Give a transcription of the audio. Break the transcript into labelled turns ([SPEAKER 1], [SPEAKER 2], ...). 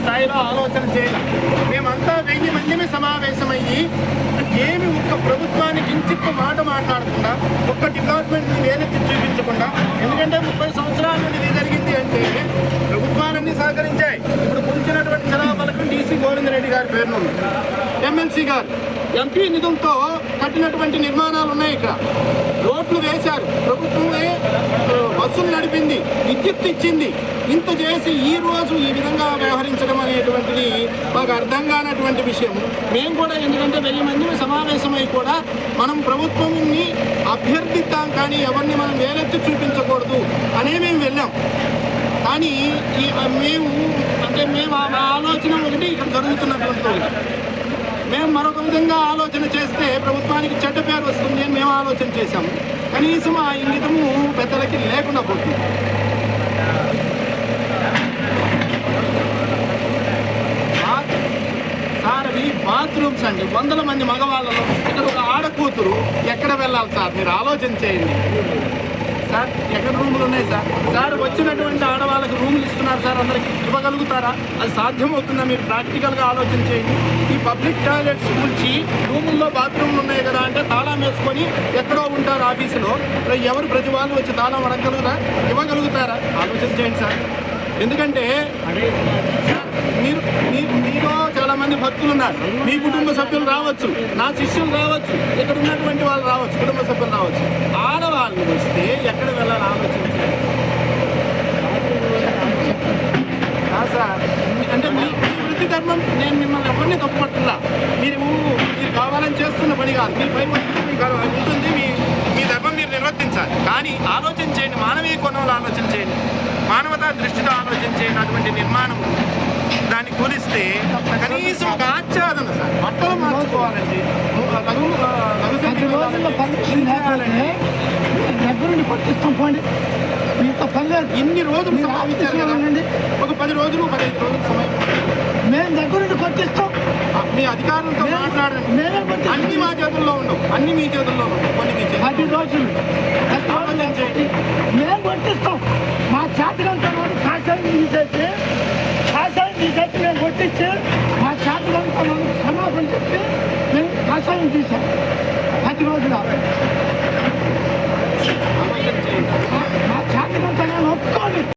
[SPEAKER 1] స్థాయిలో ఆలోచన చేయాలి. మేమంతా వెయ్యి మందిని సమావేశమయ్యి ఏమి ఒక్క ప్రభుత్వాన్ని కించిప్ప మాట మాట్లాడకుండా ఒక్క డిపార్ట్మెంట్ని వేలెత్తి చూపించకుండా ఎందుకంటే ముప్పై సంవత్సరాల నుండి ఇది జరిగింది అంటే ప్రభుత్వాలన్నీ సహకరించాయి. ఇప్పుడు కూర్చున్నటువంటి జనాభాలకు డీసీ గోవిందరెడ్డి గారి పేరును ఎమ్మెల్సీ గారు ఎంపీ నిధులతో కట్టినటువంటి నిర్మాణాలు ఉన్నాయి ఇక్కడ. రోడ్లు వేశారు. ప్రభుత్వమే బస్సులు నడిపింది విద్యుత్ ఇచ్చింది. ఇంత చేసి ఈ రోజు ఈ విధంగా వ్యవహరించడం అనేటువంటిది మాకు అర్థం కానటువంటి విషయం. మేము కూడా ఎందుకంటే వెయ్యి మంది సమావేశమై కూడా మనం ప్రభుత్వంని అభ్యర్థిద్దాం కానీ ఎవరిని మనం వేలెత్తి చూపించకూడదు అనే మేము వెళ్ళాం. కానీ ఈ మేము అంటే మేము ఆ ఆ ఆలోచన ఒకటి ఇక్కడ జరుగుతున్నటువంటి ఒకటి మేము మరొక విధంగా ఆలోచన చేస్తే ప్రభుత్వానికి చెడ్డ పేరు వస్తుంది అని మేము ఆలోచన చేశాము కనీసం ఆ ఇంగితము పెద్దలకి లేకుండా పోతుంది. బాత్రూమ్స్ అండి. వందల మంది మగవాళ్ళలో ఇక్కడ ఒక ఆడకూతురు ఎక్కడ వెళ్ళాలి సార్? మీరు ఆలోచన చేయండి. సార్ ఎక్కడ రూములు ఉన్నాయి సార్? సార్ వచ్చినటువంటి ఆడవాళ్ళకి రూములు ఇస్తున్నారు సార్ అందరికి ఇవ్వగలుగుతారా? అది సాధ్యం అవుతుందా మీరు ప్రాక్టికల్గా ఆలోచన చేయండి. ఈ పబ్లిక్ టాయిలెట్స్ గురించి రూముల్లో బాత్రూమ్లు ఉన్నాయి కదా అంటే తాళం వేసుకొని ఎక్కడో ఉంటారు ఆఫీసులో. ఎవరు ప్రతి వాళ్ళు వచ్చి తాళం అడగగలుగుతారా? ఇవ్వగలుగుతారా? ఆలోచన చేయండి సార్. ఎందుకంటే సార్, మీరు మీలో మంది భక్తులు ఉన్నారు. మీ కుటుంబ సభ్యులు రావచ్చు. నా శిష్యులు రావచ్చు. ఇక్కడ ఉన్నటువంటి వాళ్ళు రావచ్చు. కుటుంబ సభ్యులు రావచ్చు. ఆడవాళ్ళు వస్తే ఎక్కడ వెళ్ళాలి ఆలోచించాలి సార్ అంటే మీ వృత్తి ధర్మం నేను మిమ్మల్ని ఎవరిని తప్పుపట్టున్నా మీరు మీరు కావాలని చేస్తున్న పని కాదు. మీ పై ఉంటుంది. మీ మీ ధర్మం మీరు నిర్వర్తించాలి. కానీ ఆలోచన చేయండి. మానవీయ కోణంలో ఆలోచన చేయండి. దృష్టితో అటువంటి నిర్మాణం దాన్ని కూలిస్తే కనీసం ఒక ఆచ్ఛాదన సార్ బట్టలు మార్చుకోవాలండి.
[SPEAKER 2] దగ్గరుండి పట్టిస్తాం పోండి. మీతో
[SPEAKER 1] ఇన్ని రోజులు
[SPEAKER 2] ఉండండి.
[SPEAKER 1] ఒక పది రోజులు పదిహేను రోజులు సమయం.
[SPEAKER 2] మేము దగ్గరుండి పట్టిస్తాం.
[SPEAKER 1] మీ అధికారులతో మాట్లాడండి. అన్ని మా చేతుల్లో ఉండవు అన్ని మీ చేతుల్లో ఉండవు కొన్ని మీ చేతుల్లో
[SPEAKER 2] పది రోజులు. పంపించి మా
[SPEAKER 1] చేతలంతా క్షమాపణ చెప్పి
[SPEAKER 2] మేము కషాయం తీసాం పది రోజులు